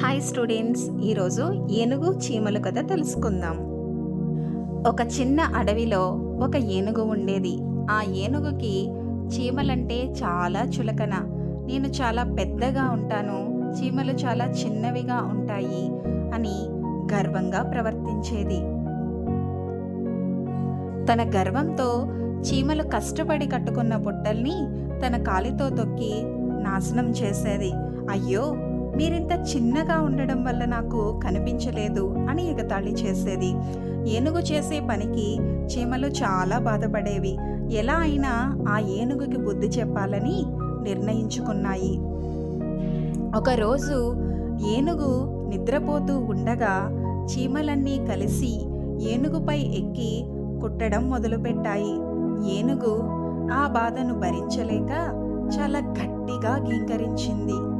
Hi students ఈరోజు ఏనుగు చీమలు కథ తెలుసుకుందాం. ఒక చిన్న అడవిలో ఒక ఏనుగు ఉండేది. ఆ ఏనుగుకి చీమలంటే చాలా చులకన. నేను చాలా పెద్దగా ఉంటాను చీమలు చాలా చిన్నవిగా ఉంటాయి అని గర్వంగా ప్రవర్తించేది. తన గర్వంతో చీమలు కష్టపడి కట్టుకున్న బుట్టల్ని తన కాలితో తొక్కి నాశనం చేసేది. అయ్యో మీరింత చిన్నగా ఉండడం వల్ల నాకు కనిపించలేదు అని ఎగతాళి చేసేది. ఏనుగు చేసే పనికి చీమలు చాలా బాధపడేవి. ఎలా అయినా ఆ ఏనుగుకి బుద్ధి చెప్పాలని నిర్ణయించుకున్నాయి. ఒకరోజు ఏనుగు నిద్రపోతూ ఉండగా చీమలన్నీ కలిసి ఏనుగుపై ఎక్కి కుట్టడం మొదలుపెట్టాయి. ఏనుగు ఆ బాధను భరించలేక చాలా గట్టిగా గీంకరించింది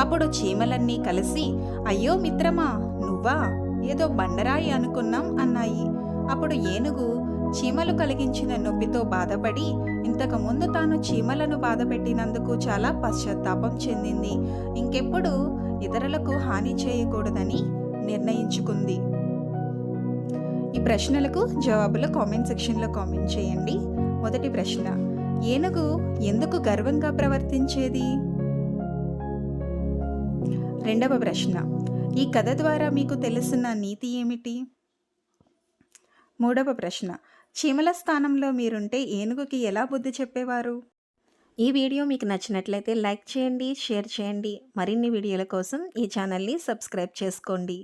అప్పుడు చీమలన్నీ కలిసి అయ్యో మిత్రమా నువ్వా? ఏదో బండరాయి అనుకున్నాం అన్నాయి. అప్పుడు ఏనుగు చీమలు కలిగించిన నొప్పితో బాధపడి ఇంతకుముందు తాను చీమలను బాధపెట్టినందుకు చాలా పశ్చాత్తాపం చెందింది. ఇంకెప్పుడు ఇతరులకు హాని చేయకూడదని నిర్ణయించుకుంది. ఈ ప్రశ్నలకు జవాబులు కామెంట్ సెక్షన్లో కామెంట్ చేయండి. మొదటి ప్రశ్న ఏనుగు ఎందుకు గర్వంగా ప్రవర్తించేది? రెండవ ప్రశ్న. ఈ కథ ద్వారా మీకు తెలిసిన నీతి ఏమిటి? మూడవ ప్రశ్న. చీమల స్థానంలో మీరుంటే ఏనుగుకి ఎలా బుద్ధి చెప్పేవారు? ఈ వీడియో మీకు నచ్చినట్లయితే లైక్ చేయండి షేర్ చేయండి. మరిన్ని వీడియోల కోసం ఈ ఛానల్ని సబ్స్క్రైబ్ చేసుకోండి.